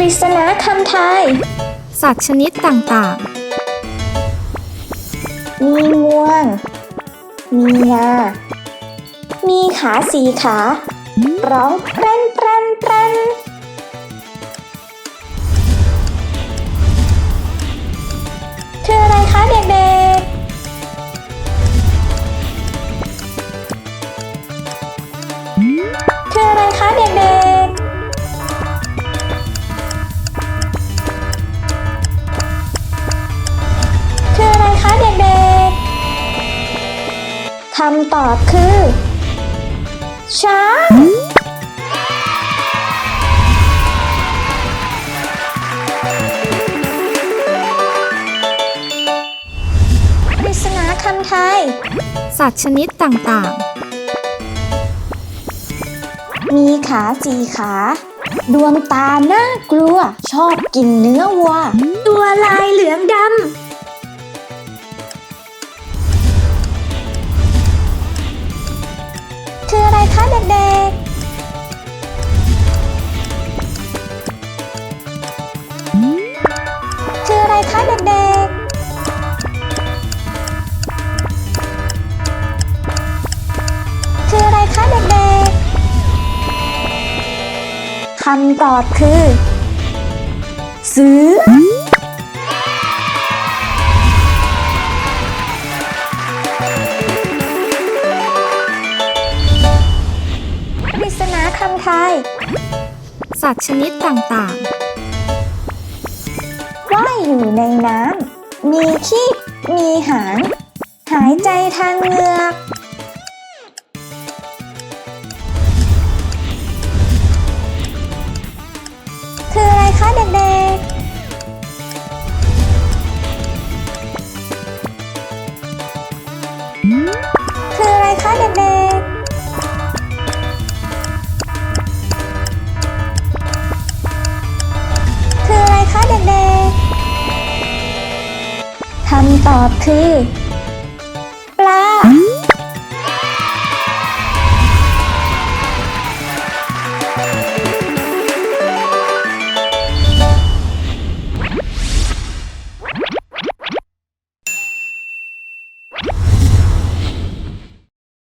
ริศนาคำไทายสัตว์ชนิดต่างมีงวง มีงา มีขาสีขา ร้องแปรน คำตอบคือ ช้างปริศนาคำไทยๆสัตว์ชนิดต่างมีขาสีขา ดวงตาน่ากลัว ชอบกินเนื้อวัว ตัวลายเหลืองดำ คืออะไรคะเด็กๆ คืออะไรคะเด็กๆคืออะไรคะเด็กๆ คำตอบคือเสือ คำไทยสัตว์ชนิดต่างๆ ว่ายอยู่ในน้ำ มีขี้มีหาง หายใจทางเหงือก คำตอบคือ ปลา